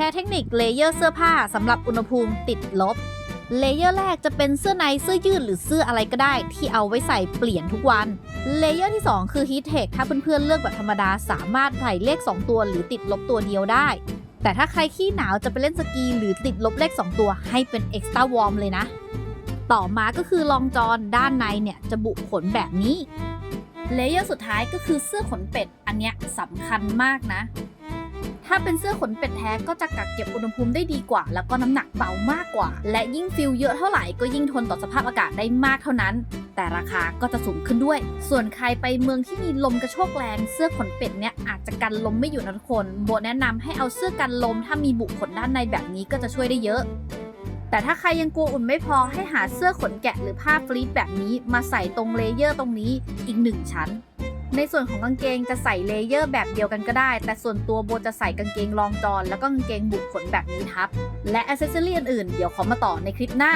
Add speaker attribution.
Speaker 1: ชร์เทคนิคเลเยอร์เสื้อผ้าสำหรับอุณหภูมิติดลบ เลเยอร์แรกจะเป็นเสื้อในเสื้อยืดหรือเสื้ออะไรก็ได้ ที่เอาไว้ใส่เปลี่ยนทุกวัน เลเยอร์ที่ 2 คือ Heat Tech ถ้าเพื่อนๆเลือกแบบธรรมดาสามารถใส่เลข 2 ตัวหรือติดลบตัวเดียวได้ แต่ถ้าใครขี้หนาวจะไปเล่นสกีหรือติดลบเลข 2 ตัว ให้เป็น Extra Warm เลยนะ ต่อมาก็คือรองจอนด้านในเนี่ยจะบุขนแบบนี้ เลเยอร์สุดท้ายก็คือเสื้อขนเป็ด อันเนี้ยสำคัญมากนะ ถ้าเป็นเสื้อขนเป็ดแท้ก็จะกักเก็บอุณหภูมิได้ดีกว่า แล้วก็น้ำหนักเบามากกว่า และยิ่งฟิลเยอะเท่าไหร่ก็ยิ่งทนต่อสภาพอากาศได้มากเท่านั้น แต่ราคาก็จะสูงขึ้นด้วย ส่วนใครไปเมืองที่มีลมกระโชกแรงเสื้อขนเป็ดเนี่ยอาจจะกันลมไม่อยู่นะทุกคนโบแนะนำให้เอาเสื้อกันลม ถ้ามีบุขนด้านในแบบนี้ก็จะช่วยได้เยอะแต่ถ้าใครยังกลัวอุ่นไม่พอให้หาเสื้อขนแกะหรือผ้าฟลีทแบบนี้มาใส่ตรงเลเยอร์ตรงนี้อีกหนึ่งชั้น ในส่วนของกางเกงจะใส่เลเยอร์แบบเดียวกันก็ได้ แต่ส่วนตัวโบจะใส่กางเกงรองจอนแล้วก็กางเกงบุกขนแบบนี้ทับ และอ c เซสซอรี่อื่นๆ เดี๋ยวขอมาต่อในคลิปหน้า